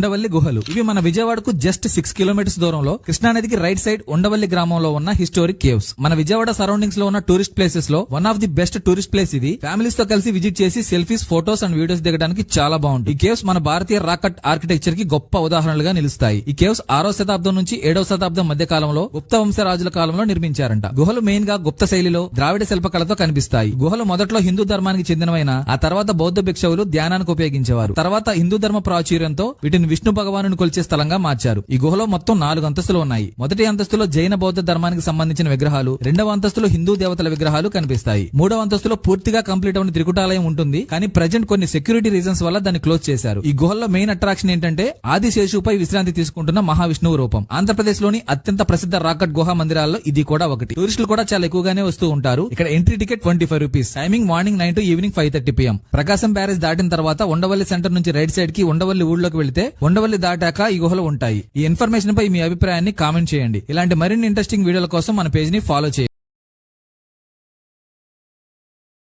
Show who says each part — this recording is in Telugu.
Speaker 1: ఉండవల్లి గుహలు. ఇవి మన విజయవాడకు జస్ట్ సిక్స్ కిలోమీటర్స్ దూరంలో కృష్ణానదికి రైట్ సైడ్ ఉండవల్లి గ్రామంలో ఉన్న హిస్టోరిక్ కేవ్స్ మన విజయవాడ సరౌండింగ్స్లో ఉన్న టూరిస్ట్ ప్లేసెస్లో one of the best tourist place ఇది. ఫ్యామిలీస్తో కలిసి విజిట్ చేసి సెల్ఫీస్ ఫోటోస్ అండ్ వీడియోస్ దిగడానికి చాలా బాగుంటుంది. ఈ కేవ్స్ మన భారతీయ రాకట్ ఆర్కిటెక్చర్కి గొప్ప ఉదాహరణలుగా నిలుస్తాయి. ఈ కేవ్స్ ఆరో శతాబ్దం నుంచి ఏడవ శతాబ్దం మధ్య కాలంలో గుప్త వంశ రాజుల కాలంలో నిర్మించారంట. గుహలు మెయిన్గా గుప్త శైలిలో ద్రావిడ శిల్పకళతో కనిపిస్తాయి. గుహలు మొదట్లో హిందూ ధర్మానికి చెందినవైన ఆ తర్వాత బౌద్ధ భిక్షవులు ధ్యానానికి ఉపయోగించేవారు. తర్వాత హిందూ ధర్మ ప్రాచుర్యంతో వీటిని విష్ణు భగవాను కొలిచే స్థలంగా మార్చారు. ఈ గుహలో మొత్తం నాలుగు అంతస్తులు ఉన్నాయి. మొదటి అంతస్తులో జైన బౌద్ధ ధర్మానికి సంబంధించిన విగ్రహాలు రెండవ అంతస్తులో హిందూ దేవతల విగ్రహాలు కనిపిస్తాయి. మూడవ అంతస్తులో పూర్తిగా కంప్లీట్ అయిన త్రికుటాలయం ఉంటుంది కానీ ప్రజెంట్ కొన్ని సెక్యూరిటీ రీజన్స్ వల్ల దాన్ని క్లోజ్ చేశారు. ఈ గుహల్లో మెయిన్ అట్రాక్షన్ ఏంటంటే ఆదిశేషుపై విశ్రాంతి తీసుకుంటున్న మహావిష్ణువు రూపం. ఆంధ్రప్రదేశ్లోని అత్యంత ప్రసిద్ధ రాకట్ గుహ మందిరాల్లో ఇది కూడా ఒకటి. టూరిస్టులు కూడా చాలా ఎక్కువగానే వస్తూ ఉంటారు. ఇక్కడ entry ticket twenty five rupees. Timing morning nine to evening five thirty PM. Prakasam barrage దాటిన తర్వాత ఉండవల్లి సెంటర్ నుంచి రైట్ సైడ్కి ఉండవల్లి ఊళ్ళోకి వెళితే ఉండవల్లి దాటాక ఈ గుహలు ఉంటాయి. ఈ ఇన్ఫర్మేషన్ పై మీ అభిప్రాయాన్ని కామెంట్ చేయండి. ఇలాంటి మరిన్ని ఇంట్రెస్టింగ్ వీడియోల కోసం మన పేజ్ని ఫాలో చేయండి.